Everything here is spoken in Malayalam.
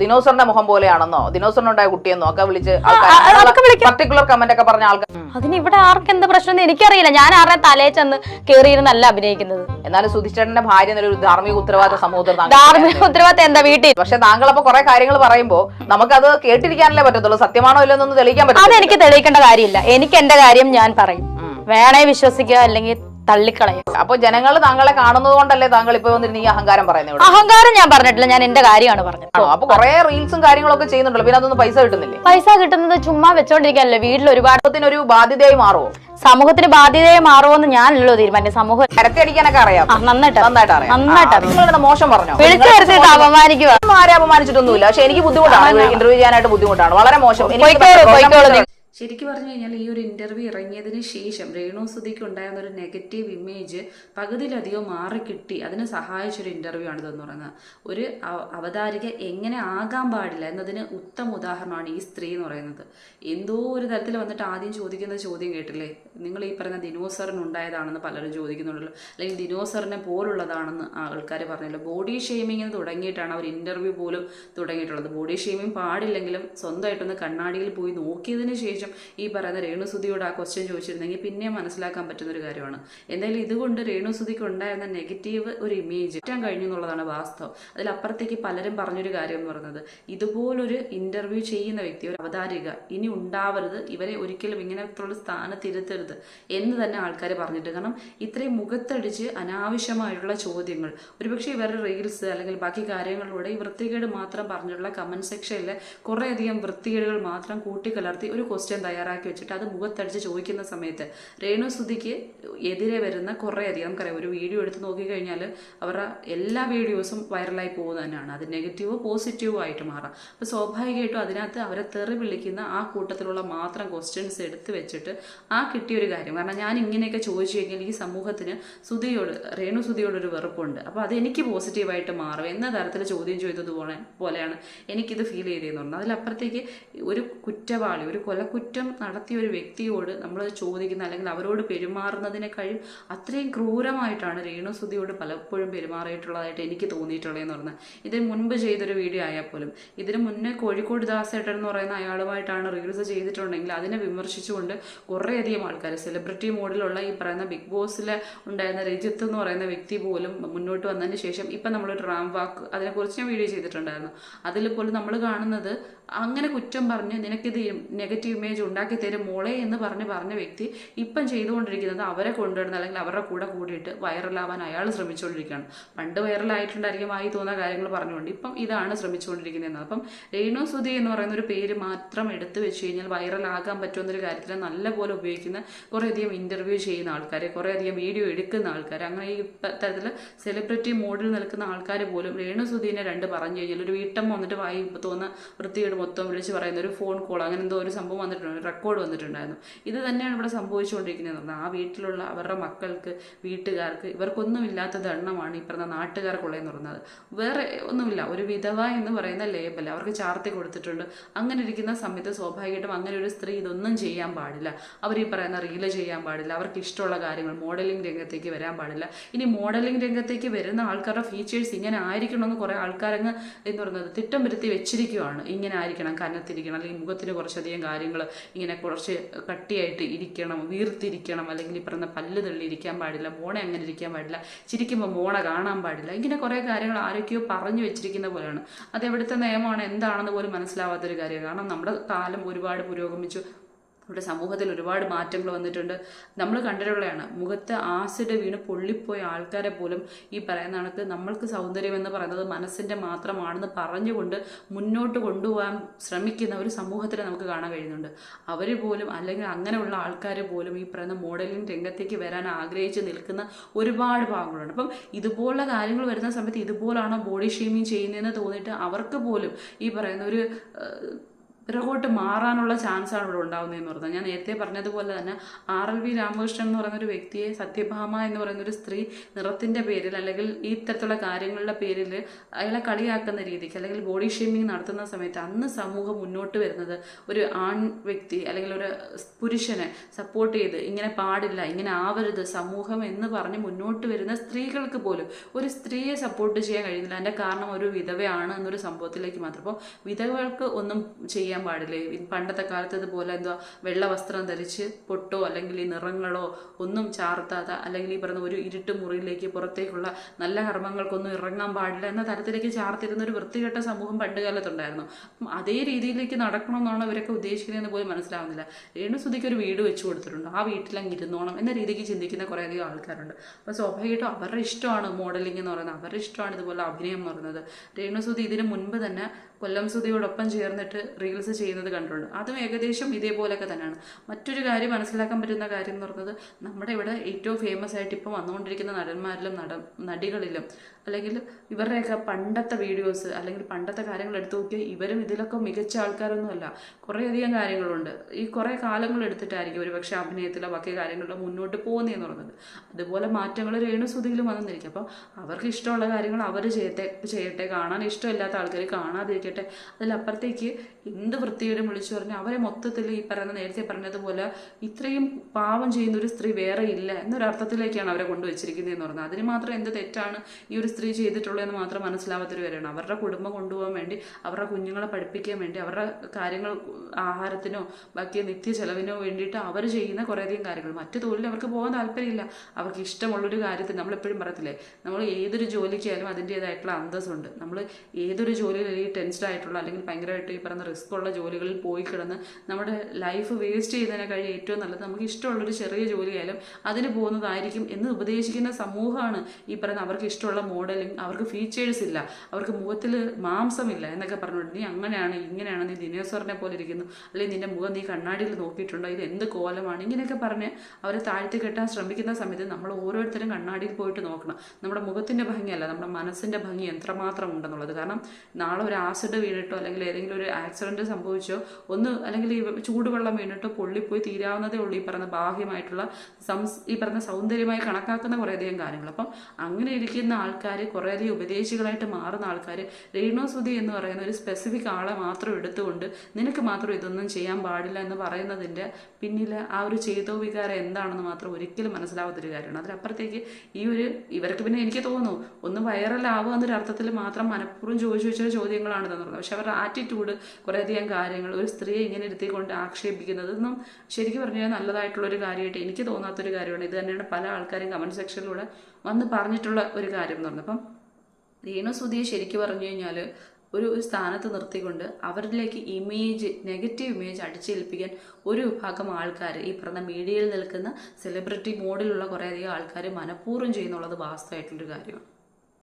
ദിനോസറിന്റെ മുഖം പോലെയാണെന്നോ? ദിനോസറിനുണ്ടായ കുട്ടിയെന്നോ? ഒക്കെ വിളിച്ച് പർട്ടിക്കുലർ കമന്റ് ഒക്കെ പറഞ്ഞ ആൾക്കാർ അതിന് ഇവിടെ ആർക്ക് എന്ത് പ്രശ്നം എനിക്കറിയില്ല. ഞാൻ ആരുടെ തലയിൽ ചെന്ന് കയറിയിരുന്നല്ല അഭിനയിക്കുന്നത്. എന്നാലും സുധിച്ചേട്ടന്റെ ഭാര്യ എന്നൊരു ധാർമ്മിക ഉത്തരവാദിത്ത സമൂഹത്തിൽ ധാർമ്മിക ഉത്തരവാദിത്തം എന്താ വീട്ടിൽ? പക്ഷെ താങ്കൾ അപ്പൊ കുറെ കാര്യങ്ങൾ പറയുമ്പോ നമുക്കത് കേട്ടിരിക്കാനല്ലേ പറ്റത്തുള്ളൂ. സത്യമാണോ ഇല്ലെന്നൊന്നും തെളിയിക്കാൻ പറ്റും അതെനിക്ക് തെളിയിക്കേണ്ട കാര്യമില്ല. എനിക്ക് എന്റെ കാര്യം ഞാൻ പറയും. വേണേ വിശ്വസിക്കുക അല്ലെങ്കിൽ തള്ളിക്കളയും. അപ്പൊ ജനങ്ങൾ താങ്കളെ കാണുന്നത് കൊണ്ടല്ലേ താങ്കൾ ഇപ്പൊ വന്നിരുന്ന ഈ അഹങ്കാരം പറയുന്നത് അഹങ്കാരം ഞാൻ പറഞ്ഞിട്ടില്ല. ഞാൻ എന്റെ കാര്യമാണ് പറഞ്ഞത്. അപ്പൊ കുറെ റീൽസും കാര്യങ്ങളൊക്കെ ചെയ്യുന്നുണ്ടല്ലോ. പിന്നെ അതൊന്നും പൈസ കിട്ടുന്നില്ലേ? പൈസ കിട്ടുന്നത് ചുമ്മാ വെച്ചോണ്ടിരിക്കാനല്ലേ വീട്ടിൽ ഒരുപാട് ഒരു ബാധ്യതയായി മാറുമോ സമൂഹത്തിന് ബാധ്യതയെ മാറുമെന്ന് ഞാനല്ലോ തീരുമാനം സമൂഹം അടിക്കാനൊക്കെ അറിയാം. നന്നായിട്ട് നന്നായിട്ട് അറിയാം. നന്നായിട്ട് നിങ്ങളുടെ മോശം പറഞ്ഞു? വിളിച്ചു അപമാനിക്കുക ആരെ അപമാനിച്ചിട്ടൊന്നുമില്ല. പക്ഷെ എനിക്ക് ബുദ്ധിമുട്ടാണ്. ഇന്റർവ്യൂ ചെയ്യാനായിട്ട് ബുദ്ധിമുട്ടാണ്. വളരെ മോശം. ശരിക്കും പറഞ്ഞു കഴിഞ്ഞാൽ ഈ ഒരു ഇന്റർവ്യൂ ഇറങ്ങിയതിന് ശേഷം രേണു സുധിക്ക് ഉണ്ടായിരുന്ന ഒരു നെഗറ്റീവ് ഇമേജ് പകുതിയിലധികം മാറിക്കിട്ടി. അതിന് സഹായിച്ചൊരു ഇന്റർവ്യൂ ആണ് ഇതെന്ന് പറയുന്നത്. ഒരു അവ- അവതാരിക എങ്ങനെ ആകാൻ പാടില്ല എന്നതിന് ഉത്തമ ഉദാഹരണമാണ് ഈ സ്ത്രീ എന്ന് പറയുന്നത്. എന്തോ ഒരു തരത്തിൽ വന്നിട്ട് ആദ്യം ചോദിക്കുന്ന ചോദ്യം കേട്ടില്ലേ? നിങ്ങൾ ഈ പറയുന്ന ദിനോസറിന് ഉണ്ടായതാണെന്ന് പലരും ചോദിക്കുന്നുണ്ടല്ലോ. അല്ലെങ്കിൽ ദിനോസറിനെ പോലുള്ളതാണെന്ന് ആൾക്കാർ പറഞ്ഞല്ലോ. ബോഡി ഷെയ്മിങ്ങിന് തുടങ്ങിയിട്ടാണ് അവർ ഇന്റർവ്യൂ പോലും തുടങ്ങിയിട്ടുള്ളത്. ബോഡി ഷെയ്മിങ് പാടില്ലെങ്കിലും സ്വന്തമായിട്ടൊന്ന് കണ്ണാടിയിൽ പോയി നോക്കിയതിന് ശേഷം ഈ പറയുന്ന രേണുസുതിയോട് ആ ക്വസ്റ്റ്യൻ ചോദിച്ചിരുന്നെങ്കിൽ പിന്നെയും മനസ്സിലാക്കാൻ പറ്റുന്ന ഒരു കാര്യമാണ്. എന്തായാലും ഇതുകൊണ്ട് രേണുസുതിക്ക് ഉണ്ടായിരുന്ന നെഗറ്റീവ് ഒരു ഇമേജ് കിട്ടാൻ കഴിഞ്ഞു എന്നുള്ളതാണ് വാസ്തവം. അതിലപ്പുറത്തേക്ക് പലരും പറഞ്ഞൊരു കാര്യം എന്ന് പറയുന്നത് ഇതുപോലൊരു ഇന്റർവ്യൂ ചെയ്യുന്ന വ്യക്തി ഒരു അവതാരിക ഇനി ഉണ്ടാവരുത് ഇവരെ ഒരിക്കലും ഇങ്ങനത്തുള്ള സ്ഥാനത്തിരുത്തരുത് എന്ന് തന്നെ ആൾക്കാർ പറഞ്ഞിട്ട് കാരണം ഇത്രയും മുഖത്തടിച്ച് അനാവശ്യമായിട്ടുള്ള ചോദ്യങ്ങൾ ഒരുപക്ഷെ ഇവരുടെ റീൽസ് അല്ലെങ്കിൽ ബാക്കി കാര്യങ്ങളിലൂടെ ഈ വൃത്തികേട് മാത്രം പറഞ്ഞിട്ടുള്ള കമന്റ് സെക്ഷനിൽ കുറേയധികം വൃത്തികേടുകൾ മാത്രം കൂട്ടിക്കലർത്തി ഒരു ക്വസ്റ്റ്യൻ തയ്യാറാക്കി വെച്ചിട്ട് അത് മുഖത്തടിച്ച് ചോദിക്കുന്ന സമയത്ത് രേണു സുധിക്ക് എതിരെ വരുന്ന കുറേയധികം നമുക്കറിയാം. ഒരു വീഡിയോ എടുത്ത് നോക്കിക്കഴിഞ്ഞാൽ അവരുടെ എല്ലാ വീഡിയോസും വൈറലായി പോകുന്നത് തന്നെയാണ് അത് നെഗറ്റീവോ പോസിറ്റീവോ ആയിട്ട് മാറാം. അപ്പോൾ സ്വാഭാവികമായിട്ടും അതിനകത്ത് അവരെ തെറി വിളിക്കുന്ന ആ കൂട്ടത്തിലുള്ള മാത്രം ക്വസ്റ്റ്യൻസ് എടുത്ത് വെച്ചിട്ട് ആ കിട്ടിയൊരു കാര്യം. കാരണം ഞാൻ ഇങ്ങനെയൊക്കെ ചോദിച്ചു കഴിഞ്ഞാൽ ഈ സമൂഹത്തിന് സുധിയോട് രേണു സുധിയോടൊരു വെറുപ്പുണ്ട്. അപ്പോൾ അത് എനിക്ക് പോസിറ്റീവായിട്ട് മാറും. എന്ന തരത്തിൽ ചോദ്യം ചെയ്തത് പോലെ പോലെയാണ് എനിക്കിത് ഫീൽ ചെയ്തതെന്ന് പറഞ്ഞത് അതിലപ്പുറത്തേക്ക് ഒരു കുറ്റവാളി ഒരു കൊലക്കുറ്റം നടത്തിയ ഒരു വ്യക്തിയോട് നമ്മൾ ചോദിക്കുന്ന അല്ലെങ്കിൽ അവരോട് പെരുമാറുന്നതിനേക്കാളും അത്രയും ക്രൂരമായിട്ടാണ് രേണുസുതിയോട് പലപ്പോഴും പെരുമാറിയിട്ടുള്ളതായിട്ട് എനിക്ക് തോന്നിയിട്ടുള്ളതെന്ന് പറഞ്ഞാൽ ഇതിന് മുൻപ് ചെയ്തൊരു വീഡിയോ ആയാൽ പോലും ഇതിന് മുന്നേ കോഴിക്കോട് ദാസേട്ടൻ എന്ന് പറയുന്ന അയാളുമായിട്ടാണ് റീൽസ് ചെയ്തിട്ടുണ്ടെങ്കിൽ അതിനെ വിമർശിച്ചുകൊണ്ട് കുറേയധികം ആൾക്കാർ സെലിബ്രിറ്റി മോഡിലുള്ള ഈ പറയുന്ന ബിഗ് ബോസിൽ ഉണ്ടായിരുന്ന രജിത്ത് എന്ന് പറയുന്ന വ്യക്തി പോലും മുന്നോട്ട് വന്നതിന് ശേഷം ഇപ്പം നമ്മൾ റാം വാക്ക് അതിനെക്കുറിച്ച് ഞാൻ വീഡിയോ ചെയ്തിട്ടുണ്ടായിരുന്നു. അതിൽ പോലും നമ്മൾ കാണുന്നത് അങ്ങനെ കുറ്റം പറഞ്ഞ് നിനക്കിത് നെഗറ്റീവ് ഇമേജ് ഉണ്ടാക്കി തരും മോളെ എന്ന് പറഞ്ഞ് പറഞ്ഞ വ്യക്തി ഇപ്പം ചെയ്തുകൊണ്ടിരിക്കുന്നത് അവരെ കൊണ്ടുവരുന്ന അല്ലെങ്കിൽ അവരുടെ കൂടെ കൂടിയിട്ട് വൈറലാവാൻ അയാൾ ശ്രമിച്ചുകൊണ്ടിരിക്കുകയാണ്. പണ്ട് വൈറലായിട്ടുണ്ടായിരിക്കും ആയി തോന്നുന്ന കാര്യങ്ങൾ പറഞ്ഞുകൊണ്ട് ഇപ്പം ഇതാണ് ശ്രമിച്ചുകൊണ്ടിരിക്കുന്നത്. അപ്പം രേണു സുധി എന്ന് പറയുന്ന ഒരു പേര് മാത്രം എടുത്തു വെച്ച് കഴിഞ്ഞാൽ വൈറലാകാൻ പറ്റുമെന്നൊരു കാര്യത്തിൽ നല്ലപോലെ ഉപയോഗിക്കുന്ന കുറേയധികം ഇന്റർവ്യൂ ചെയ്യുന്ന ആൾക്കാർ കുറേയധികം വീഡിയോ എടുക്കുന്ന ആൾക്കാർ അങ്ങനെ ഈ തരത്തിൽ സെലിബ്രിറ്റി മോഡിൽ നിൽക്കുന്ന ആൾക്കാർ പോലും രേണു സുധീനെ രണ്ട് പറഞ്ഞു കഴിഞ്ഞാൽ ഒരു വീട്ടമ്മ വന്നിട്ട് വായി തോന്നുന്ന വൃത്തികേട് മൊത്തം വിളിച്ച് പറയുന്ന ഒരു ഫോൺ കോൾ അങ്ങനെ എന്തോ ഒരു സംഭവം റെക്കോർഡ് വന്നിട്ടുണ്ടായിരുന്നു. ഇത് തന്നെയാണ് ഇവിടെ സംഭവിച്ചുകൊണ്ടിരിക്കുന്നത്. ആ വീട്ടിലുള്ള അവരുടെ മക്കൾക്ക് വീട്ടുകാർക്ക് ഇവർക്കൊന്നുമില്ലാത്ത ദണ്ണമാണ് ഈ പറഞ്ഞ നാട്ടുകാർക്കുള്ളതെന്ന് പറയുന്നത്. വേറെ ഒന്നുമില്ല. ഒരു വിധവ എന്ന് പറയുന്ന ലേബൽ അവർക്ക് ചാർത്തി കൊടുത്തിട്ടുണ്ട്. അങ്ങനെ ഇരിക്കുന്ന സമയത്ത് സ്വാഭാവികമായിട്ടും അങ്ങനെ ഒരു സ്ത്രീ ഇതൊന്നും ചെയ്യാൻ പാടില്ല. അവർ ഈ പറയുന്ന റീൽ ചെയ്യാൻ പാടില്ല. അവർക്ക് ഇഷ്ടമുള്ള കാര്യങ്ങൾ മോഡലിംഗ് രംഗത്തേക്ക് വരാൻ പാടില്ല. ഇനി മോഡലിംഗ് രംഗത്തേക്ക് വരുന്ന ആൾക്കാരുടെ ഫീച്ചേഴ്സ് ഇങ്ങനെ ആയിരിക്കണമെന്ന് കുറേ ആൾക്കാരങ്ങ് എന്ന് പറയുന്നത് തിട്ടം വരുത്തി വെച്ചിരിക്കുവാണ്. ഇങ്ങനെ ആയിരിക്കണം കന്നത്തിരിക്കണം അല്ലെങ്കിൽ മുഖത്തിന് കുറച്ചധികം കാര്യങ്ങൾ ഇങ്ങനെ കുറച്ച് കട്ടിയായിട്ട് ഇരിക്കണം വീർത്തിരിക്കണം അല്ലെങ്കിൽ ഈ പറഞ്ഞ പല്ല് തള്ളി ഇരിക്കാൻ പാടില്ല മോണ അങ്ങനെ ഇരിക്കാൻ പാടില്ല ചിരിക്കുമ്പോൾ മോണ കാണാൻ പാടില്ല ഇങ്ങനെ കുറേ കാര്യങ്ങൾ ആരൊക്കെയോ പറഞ്ഞു വെച്ചിരിക്കുന്ന പോലെയാണ്. അത് എവിടുത്തെ നിയമമാണ് എന്താണെന്ന് പോലും മനസ്സിലാവാത്തൊരു കാര്യമാണ്. കാരണം നമ്മുടെ കാലം ഒരുപാട് പുരോഗമിച്ചു. ഇവിടെ സമൂഹത്തിൽ ഒരുപാട് മാറ്റങ്ങൾ വന്നിട്ടുണ്ട്. നമ്മൾ കണ്ടിട്ടുള്ളതാണ് മുഖത്ത് ആസിഡ് വീണ് പൊള്ളിപ്പോയ ആൾക്കാരെ പോലും ഈ പറയുന്ന കണക്ക് നമ്മൾക്ക് സൗന്ദര്യം എന്ന് പറയുന്നത് മനസ്സിന്റെ മാത്രമാണെന്ന് പറഞ്ഞുകൊണ്ട് മുന്നോട്ട് കൊണ്ടുപോകാൻ ശ്രമിക്കുന്ന ഒരു സമൂഹത്തിനെ നമുക്ക് കാണാൻ കഴിയുന്നുണ്ട്. അവർ പോലും അല്ലെങ്കിൽ അങ്ങനെയുള്ള ആൾക്കാർ പോലും ഈ പറയുന്ന മോഡലിംഗ് രംഗത്തേക്ക് വരാൻ ആഗ്രഹിച്ച് നിൽക്കുന്ന ഒരുപാട് ഭാഗങ്ങളുണ്ട്. അപ്പം ഇതുപോലുള്ള കാര്യങ്ങൾ വരുന്ന സമയത്ത് ഇതുപോലാണോ ബോഡി ഷെയ്മിങ് ചെയ്യുന്നതെന്ന് തോന്നിയിട്ട് അവർക്ക് പോലും ഈ പറയുന്ന ഒരു പിറകോട്ട് മാറാനുള്ള ചാൻസാണ് ഇവിടെ ഉണ്ടാകുന്നതെന്ന് പറഞ്ഞത്. ഞാൻ നേരത്തെ പറഞ്ഞതുപോലെ തന്നെ ആർ എൽ വി രാമകൃഷ്ണൻ എന്ന് പറയുന്ന ഒരു വ്യക്തിയെ സത്യഭാമ എന്ന് പറയുന്ന ഒരു സ്ത്രീ നിറത്തിന്റെ പേരിൽ അല്ലെങ്കിൽ ഈ തരത്തിലുള്ള കാര്യങ്ങളുടെ പേരിൽ അയാളെ കളിയാക്കുന്ന രീതിക്ക് അല്ലെങ്കിൽ ബോഡി ഷേമിങ് നടത്തുന്ന സമയത്ത് അന്ന് സമൂഹം മുന്നോട്ട് വരുന്നത് ഒരു ആൺ വ്യക്തി അല്ലെങ്കിൽ ഒരു പുരുഷനെ സപ്പോർട്ട് ചെയ്ത് ഇങ്ങനെ പാടില്ല ഇങ്ങനെ ആവരുത് സമൂഹം എന്ന് പറഞ്ഞ് മുന്നോട്ട് വരുന്ന സ്ത്രീകൾക്ക് പോലും ഒരു സ്ത്രീയെ സപ്പോർട്ട് ചെയ്യാൻ കഴിയുന്നില്ല. അതിന്റെ കാരണം ഒരു വിധവയാണ് എന്നൊരു സംഭവത്തിലേക്ക് മാത്രം. അപ്പോൾ വിധവകൾക്ക് ഒന്നും ചെയ്യാൻ പാടില്ലേ? പാടില്ല പണ്ടത്തെ കാലത്ത് ഇതുപോലെ എന്തോ വെള്ള വസ്ത്രം ധരിച്ച് പൊട്ടോ അല്ലെങ്കിൽ ഈ നിറങ്ങളോ ഒന്നും ചാർത്താതെ അല്ലെങ്കിൽ ഈ പറയുന്ന ഒരു ഇരുട്ട് മുറിയിലേക്ക് പുറത്തേക്കുള്ള നല്ല കർമ്മങ്ങൾക്കൊന്നും ഇറങ്ങാൻ പാടില്ല എന്ന തരത്തിലേക്ക് ചാർത്തിരുന്ന ഒരു വൃത്തികെട്ട സമൂഹം പണ്ട് കാലത്തുണ്ടായിരുന്നു. അതേ രീതിയിലേക്ക് നടക്കണമെന്നാണ് അവരൊക്കെ ഉദ്ദേശിക്കുന്നതെന്ന് പോലും മനസ്സിലാവുന്നില്ല. രേണുസുതിക്ക് ഒരു വീട് വെച്ചു കൊടുത്തിട്ടുണ്ട്. ആ വീട്ടിലങ്ങ് ഇരുന്നോണം എന്ന രീതിക്ക് ചിന്തിക്കുന്ന കുറേയധികം ആൾക്കാരുണ്ട്. അപ്പോൾ സ്വാഭാവികമായിട്ടും അവരുടെ ഇഷ്ടമാണ് മോഡലിംഗ് എന്ന് പറയുന്നത്. അവരുടെ ഇഷ്ടമാണ് ഇതുപോലെ അഭിനയം എന്ന് പറയുന്നത്. രേണുസുതി ഇതിന് മുൻപ് തന്നെ കൊല്ലം സുതിയോടൊപ്പം ചേർന്നിട്ട് റീൽസ് ചെയ്യുന്നത് കണ്ടിട്ടുണ്ട്. അതും ഏകദേശം ഇതേപോലെയൊക്കെ തന്നെയാണ്. മറ്റൊരു കാര്യം മനസ്സിലാക്കാൻ പറ്റുന്ന കാര്യം എന്ന് പറയുന്നത് നമ്മുടെ ഇവിടെ ഏറ്റവും ഫേമസ് ആയിട്ട് ഇപ്പോൾ വന്നുകൊണ്ടിരിക്കുന്ന നടന്മാരിലും നട നടികളിലും അല്ലെങ്കിൽ ഇവരുടെയൊക്കെ പണ്ടത്തെ വീഡിയോസ് അല്ലെങ്കിൽ പണ്ടത്തെ കാര്യങ്ങൾ എടുത്തു നോക്കിയാൽ ഇവരും ഇതിലൊക്കെ മികച്ച ആൾക്കാരൊന്നുമല്ല. കുറേയധികം കാര്യങ്ങളുണ്ട്. ഈ കുറേ കാലങ്ങൾ എടുത്തിട്ടായിരിക്കും ഒരു പക്ഷേ അഭിനയത്തിലോ ബാക്കി കാര്യങ്ങളിലോ മുന്നോട്ട് പോകുന്നതെന്ന് പറയുന്നത് അതുപോലെ മാറ്റങ്ങൾ രേണുസുതിയിലും വന്നിരിക്കും. അപ്പോൾ അവർക്ക് ഇഷ്ടമുള്ള കാര്യങ്ങൾ അവർ ചെയ്യട്ടെ ചെയ്യട്ടെ. കാണാൻ ഇഷ്ടമില്ലാത്ത ആൾക്കാർ കാണാതിരിക്കട്ടെ. അതിലപ്പുറത്തേക്ക് എന്ത് വൃത്തിയോടും വിളിച്ചു പറഞ്ഞു അവരെ മൊത്തത്തിൽ ഈ പറയുന്ന നേരത്തെ പറഞ്ഞതുപോലെ ഇത്രയും പാവം ചെയ്യുന്ന ഒരു സ്ത്രീ വേറെ ഇല്ല എന്നൊരർത്ഥത്തിലേക്കാണ് അവരെ കൊണ്ടുവച്ചിരിക്കുന്നത് എന്ന് പറഞ്ഞത്. അതിന് മാത്രം എന്ത് തെറ്റാണ് ഈ ഒരു സ്ത്രീ ചെയ്തിട്ടുള്ളതെന്ന് മാത്രം മനസ്സിലാവാത്തൊരു കാര്യമാണ്. അവരുടെ കുടുംബം കൊണ്ടുപോകാൻ വേണ്ടി അവരുടെ കുഞ്ഞുങ്ങളെ പഠിപ്പിക്കാൻ വേണ്ടി അവരുടെ കാര്യങ്ങൾ ആഹാരത്തിനോ ബാക്കി നിത്യ ചെലവിനോ വേണ്ടിയിട്ട് അവർ ചെയ്യുന്ന കുറേയധികം കാര്യങ്ങൾ. മറ്റു തൊഴിൽ അവർക്ക് പോകാൻ താല്പര്യമില്ല. അവർക്ക് ഇഷ്ടമുള്ളൊരു കാര്യത്തിൽ നമ്മളെപ്പോഴും പറയത്തില്ലേ നമ്മൾ ഏതൊരു ജോലിക്കായാലും അതിന്റേതായിട്ടുള്ള അന്തസ്സുണ്ട്. നമ്മൾ ഏതൊരു ജോലിയിൽ ഈ ടെൻസ്ഡ് ആയിട്ടുള്ള അല്ലെങ്കിൽ ഭയങ്കരമായിട്ട് ഈ പറയുന്ന റിസ്ക് ഉള്ള ജോലികളിൽ പോയി കിടന്ന് നമ്മുടെ ലൈഫ് വേസ്റ്റ് ചെയ്യുന്നതിനെ കഴിഞ്ഞ ഏറ്റവും നല്ലത് നമുക്ക് ഇഷ്ടമുള്ളൊരു ചെറിയ ജോലിയായാലും അതിന് പോകുന്നതായിരിക്കും എന്ന് ഉപദേശിക്കുന്ന സമൂഹമാണ് ഈ പറയുന്ന അവർക്ക് ഇഷ്ടമുള്ള മോഡലിംഗ് അവർക്ക് ഫീച്ചേഴ്സ് ഇല്ല. അവർക്ക് മുഖത്തിൽ മാംസമില്ല എന്നൊക്കെ പറഞ്ഞുകൊണ്ട് നീ അങ്ങനെയാണ് ഇങ്ങനെയാണ് നീ ദിനേശ്വറിനെ പോലെ ഇരിക്കുന്നു. അല്ലെങ്കിൽ നിന്റെ മുഖം നീ കണ്ണാടിയിൽ നോക്കിയിട്ടുണ്ടോ? ഇത് എന്ത് കോലമാണ്? ഇങ്ങനെയൊക്കെ പറഞ്ഞ് അവരെ താഴ്ത്തി കെട്ടാൻ ശ്രമിക്കുന്ന സമയത്ത് നമ്മൾ ഓരോരുത്തരും കണ്ണാടിയിൽ പോയിട്ട് നോക്കണം. നമ്മുടെ മുഖത്തിന്റെ ഭംഗിയല്ല നമ്മുടെ മനസ്സിന്റെ ഭംഗി എത്രമാത്രം ഉണ്ടെന്നുള്ളത്. കാരണം നാളെ ഒരു ആസിഡ് വീണിട്ടോ അല്ലെങ്കിൽ ഏതെങ്കിലും ഒരു ആക്സിഡന്റ് സംഭവിച്ചോ. ഒന്ന് അല്ലെങ്കിൽ ഈ ചൂടുവെള്ളം വീണിട്ടോ പൊള്ളിപ്പോയി തീരാവുന്നതേ ഉള്ളൂ ഈ പറഞ്ഞ ബാഹ്യമായിട്ടുള്ള സംസ് ഈ പറഞ്ഞ സൗന്ദര്യമായി കണക്കാക്കുന്ന കുറേയധികം കാര്യങ്ങൾ. അപ്പം അങ്ങനെ ഇരിക്കുന്ന ആൾക്കാർ കുറേയധികം ഉപദേശികളായിട്ട് മാറുന്ന ആൾക്കാർ രേണോസുതി എന്ന് പറയുന്ന ഒരു സ്പെസിഫിക് ആളെ മാത്രം എടുത്തുകൊണ്ട് നിനക്ക് മാത്രം ഇതൊന്നും ചെയ്യാൻ പാടില്ല എന്ന് പറയുന്നതിന്റെ പിന്നിൽ ആ ഒരു ചേതോ വികാരം എന്താണെന്ന് മാത്രം ഒരിക്കലും മനസ്സിലാവാത്തൊരു കാര്യമാണ്. അതിലപ്പുറത്തേക്ക് ഈ ഒരു ഇവർക്ക് പിന്നെ എനിക്ക് തോന്നുന്നു ഒന്ന് വൈറലാവുക എന്നൊരു അർത്ഥത്തിൽ മാത്രം മനഃപൂർവം ചോദിച്ചു വെച്ച ചോദ്യങ്ങളാണ് തന്നത് പക്ഷെ അവരുടെ ആറ്റിറ്റ്യൂഡ് കുറേയധികം കാര്യങ്ങൾ ഒരു സ്ത്രീയെ ഇങ്ങനെ ഇരുത്തിക്കൊണ്ട് ആക്ഷേപിക്കുന്നത് ഇതൊന്നും ശരിക്കും പറഞ്ഞാൽ നല്ലതായിട്ടുള്ള ഒരു കാര്യമായിട്ട് എനിക്ക് തോന്നാത്തൊരു കാര്യമാണ്. ഇത് തന്നെയാണ് പല ആൾക്കാരും കമന്റ് സെക്ഷനിലൂടെ വന്ന് പറഞ്ഞിട്ടുള്ള ഒരു കാര്യം എന്ന് പറഞ്ഞത്. അപ്പം രേണു സുധിയെ ശരിക്കും പറഞ്ഞു കഴിഞ്ഞാൽ ഒരു ഒരു സ്ഥാനത്ത് നിർത്തിക്കൊണ്ട് അവരിലേക്ക് ഇമേജ് നെഗറ്റീവ് ഇമേജ് അടിച്ചേൽപ്പിക്കാൻ ഒരു വിഭാഗം ആൾക്കാർ ഈ പറഞ്ഞ മീഡിയയിൽ നിൽക്കുന്ന സെലിബ്രിറ്റി മോഡിലുള്ള കുറേയധികം ആൾക്കാർ മനഃപൂർവം ചെയ്യുന്നുള്ളത് വാസ്തവമായിട്ടുള്ളൊരു കാര്യമാണ്.